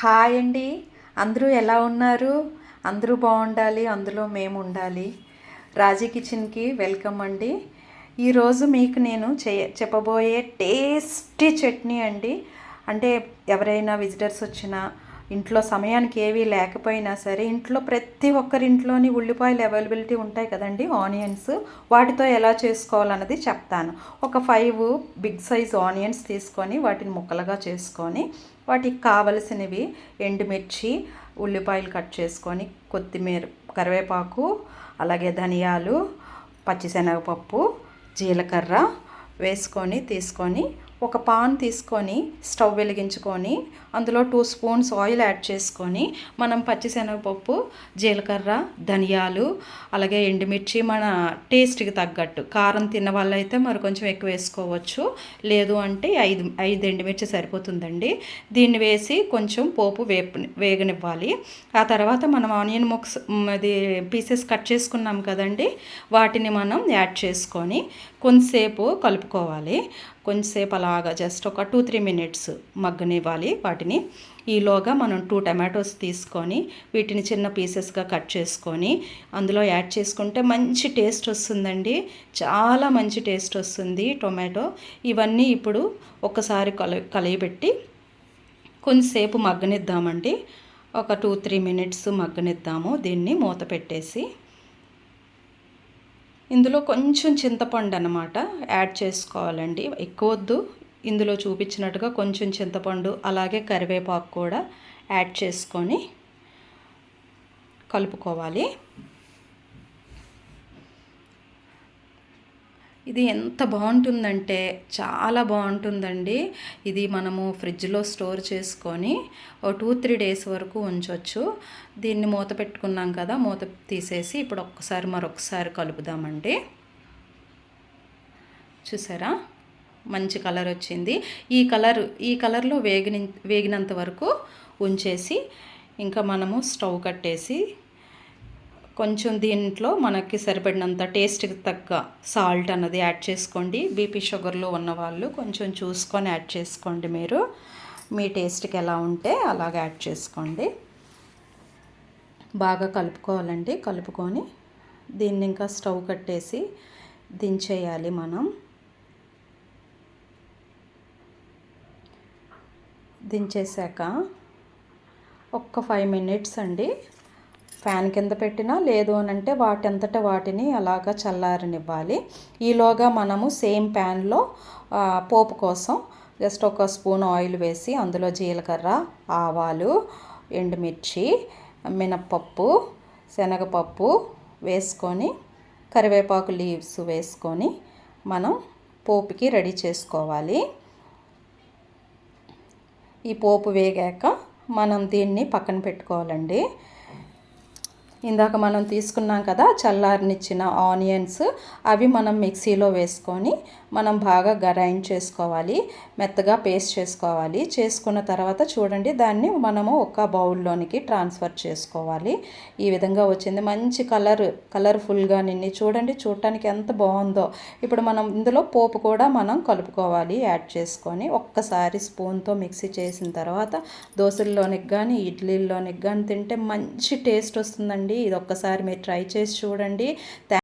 Hi అండి. అందరూ ఎలా ఉన్నారు? అందరూ బాగుండాలి అందులో మేము ఉండాలి. రాజీ కిచెన్కి వెల్కమ్ అండి. ఈరోజు మీకు నేను చే చెప్పబోయే టేస్టీ చట్నీ అండి. అంటే ఎవరైనా విజిటర్స్ వచ్చినా ఇంట్లో సమయానికి ఏవీ లేకపోయినా సరే ఇంట్లో ప్రతి ఒక్కరింట్లోని ఉల్లిపాయలు అవైలబిలిటీ ఉంటాయి కదండి ఆనియన్స్. వాటితో ఎలా చేసుకోవాలన్నది చెప్తాను. ఒక ఫైవ్ బిగ్ సైజ్ ఆనియన్స్ తీసుకొని వాటిని ముక్కలుగా చేసుకొని వాటికి కావలసినవి ఎండుమిర్చి ఉల్లిపాయలు కట్ చేసుకొని కొత్తిమీర కరివేపాకు అలాగే ధనియాలు పచ్చిశనగపప్పు జీలకర్ర వేసుకొని తీసుకొని ఒక పాన్ తీసుకొని స్టవ్ వెలిగించుకొని అందులో టూ స్పూన్స్ ఆయిల్ యాడ్ చేసుకొని మనం పచ్చిశనగపప్పు జీలకర్ర ధనియాలు అలాగే ఎండుమిర్చి మన టేస్ట్కి తగ్గట్టు. కారం తిన్న వాళ్ళైతే మరి కొంచెం ఎక్కువ వేసుకోవచ్చు. లేదు అంటే ఐదు ఐదు ఎండుమిర్చి సరిపోతుందండి. దీన్ని వేసి కొంచెం పోపు వేపు వేగనివ్వాలి. ఆ తర్వాత మనం ఆనియన్ ముక్స్ అది పీసెస్ కట్ చేసుకున్నాం కదండి వాటిని మనం యాడ్ చేసుకొని కొంతసేపు కలుపుకోవాలి. కొంచెంసేపు అలాగా జస్ట్ ఒక టూ త్రీ మినిట్స్ మగ్గనివ్వాలి వాటిని. ఈలోగా మనం టూ టమాటోస్ తీసుకొని వీటిని చిన్న పీసెస్గా కట్ చేసుకొని అందులో యాడ్ చేసుకుంటే మంచి టేస్ట్ వస్తుందండి. చాలా మంచి టేస్ట్ వస్తుంది టొమాటో ఇవన్నీ ఇప్పుడు ఒకసారి కల కలియబెట్టి కొంచెంసేపు మగ్గనిద్దామండి. ఒక టూ త్రీ మినిట్స్ మగ్గనిద్దాము దీన్ని మూత పెట్టేసి. ఇందులో కొంచెం చింతపండు అనమాట యాడ్ చేసుకోవాలండి. ఎక్కువ వద్దు. ఇందులో చూపించినట్టుగా కొంచెం చింతపండు అలాగే కరివేపాకు కూడా యాడ్ చేసుకొని కలుపుకోవాలి. ఇది ఎంత బాగుంటుందంటే చాలా బాగుంటుందండి. ఇది మనము ఫ్రిడ్జ్లో స్టోర్ చేసుకొని ఓ టూ త్రీ డేస్ వరకు ఉంచవచ్చు దీన్ని మూత పెట్టుకున్నాం కదా మూత తీసేసి ఇప్పుడు ఒక్కసారి మరొకసారి కలుపుదామండి. చూసారా? మంచి కలర్ వచ్చింది. ఈ కలర్ ఈ కలర్లో వేగిన వేగినంత వరకు ఉంచేసి ఇంకా మనము స్టవ్ కట్టేసి కొంచెం దీంట్లో మనకి సరిపడినంత టేస్ట్కి తగ్గ సాల్ట్ అన్నది యాడ్ చేసుకోండి. బీపీ షుగర్లో ఉన్నవాళ్ళు కొంచెం చూసుకొని యాడ్ చేసుకోండి మీరు. మీ టేస్ట్కి ఎలా ఉంటే అలాగ యాడ్ చేసుకోండి. బాగా కలుపుకోవాలండి. కలుపుకొని దీన్ని ఇంకా స్టవ్ కట్టేసి దించేయాలి మనం. దించేసాక ఒక్క ఫైవ్ మినిట్స్ అండి. ఫ్యాన్ కింద పెట్టినా లేదు అని అంటే వాటంతట వాటిని అలాగా చల్లారనివ్వాలి. ఈలోగా మనము సేమ్ ప్యాన్లో పోపు కోసం జస్ట్ ఒక స్పూన్ ఆయిల్ వేసి అందులో జీలకర్ర ఆవాలు ఎండుమిర్చి మినప్పప్పు శనగపప్పు వేసుకొని కరివేపాకు లీవ్స్ వేసుకొని మనం పోపుకి రెడీ చేసుకోవాలి. ఈ పోపు వేగాక మనం దీన్ని పక్కన పెట్టుకోవాలండి. ఇందాక మనం తీసుకున్నాం కదా చల్లారనిచ్చిన ఆనియన్స్ అవి మనం మిక్సీలో వేసుకొని మనం బాగా గ్రైండ్ చేసుకోవాలి మెత్తగా పేస్ట్ చేసుకోవాలి. చేసుకున్న తర్వాత చూడండి దాన్ని మనము ఒక బౌల్లోనికి ట్రాన్స్ఫర్ చేసుకోవాలి. ఈ విధంగా వచ్చింది. మంచి కలర్ కలర్ఫుల్గా నిన్ని చూడండి చూడటానికి ఎంత బాగుందో. ఇప్పుడు మనం ఇందులో పోపు కూడా మనం కలుపుకోవాలి యాడ్ చేసుకొని ఒక్కసారి స్పూన్తో మిక్సీ చేసిన తర్వాత దోశల్లోనికి కానీ ఇడ్లీల్లోనికి కానీ తింటే మంచి టేస్ట్ వస్తుందండి. ఇది ఒక్కసారి మీరు ట్రై చేసి చూడండి.